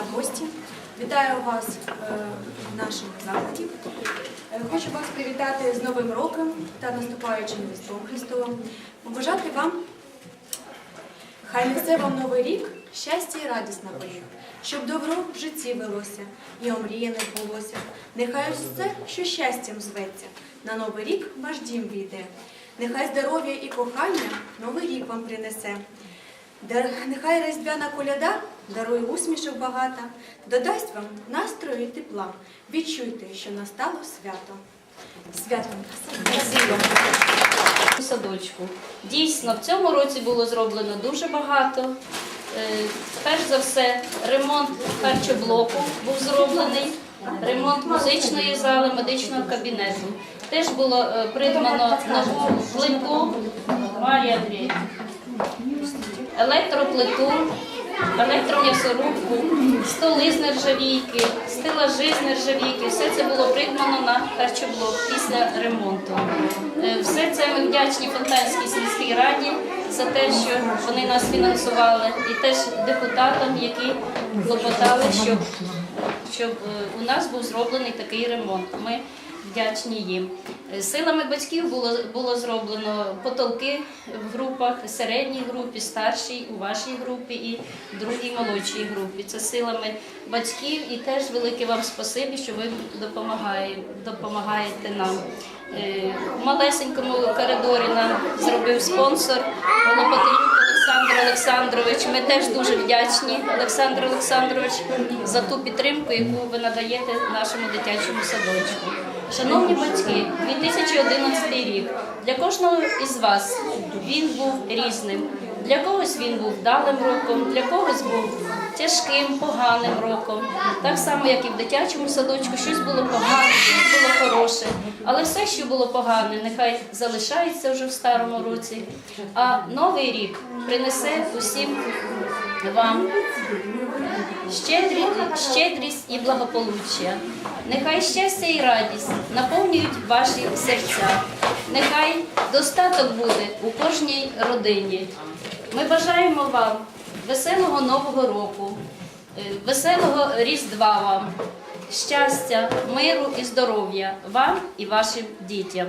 та гості. Вітаю вас е, в нашому закладі. Е, Хочу вас привітати з Новим роком та наступаючим Різдвом Христовим. Побажати вам, хай несе вам новий рік, щастя і радість на поріг, щоб добро в житті велося і омріяне булося. Нехай все, що щастям зветься, на новий рік ваш дім війде. Нехай здоров'я і кохання новий рік вам принесе. Нехай різдвяна коляда дарує усмішок багато, додасть вам настрою і тепла. Відчуйте, що настало свято. Святом садочку. Дійсно, в цьому році було зроблено дуже багато. Е, Перш за все, ремонт харчоблоку був зроблений, ремонт музичної зали, медичного кабінету. Теж було е, придбано нову плиту Марія Андріївна, електроплиту, електром'ясорубку, столи з нержавійки, стелажі з нержавійки. Все це було придбано на харчоблок після ремонту. Е, Все це ми вдячні Фонтанській сільській раді за те, що вони нас фінансували, і теж депутатам, які клопотали, щоб, щоб е, у нас був зроблений такий ремонт. Ми вдячні їм. Е, Силами батьків було, було зроблено потолки в групах, середній групі, старшій, у вашій групі і другій молодшій групі. Це силами батьків і теж велике вам спасибі, що ви допомагаєте, нам. Е, В малесенькому коридорі нам зробив спонсор Голопотенюк Олександр Олександрович. Ми теж дуже вдячні, Олександр Олександрович, за ту підтримку, яку ви надаєте нашому дитячому садочку. Шановні батьки, 2011 рік для кожного із вас він був різним. Для когось він був вдалим роком, для когось був тяжким, поганим роком. Так само, як і в дитячому садочку, щось було погане, щось було хороше. Але все, що було погане, нехай залишається вже в старому році. А новий рік принесе усім вам щедрі, щедрість і благополуччя. Нехай щастя і радість наповнюють ваші серця. Нехай достаток буде у кожній родині. Ми бажаємо вам веселого Нового року, е, веселого Різдва вам, щастя, миру і здоров'я вам і вашим дітям.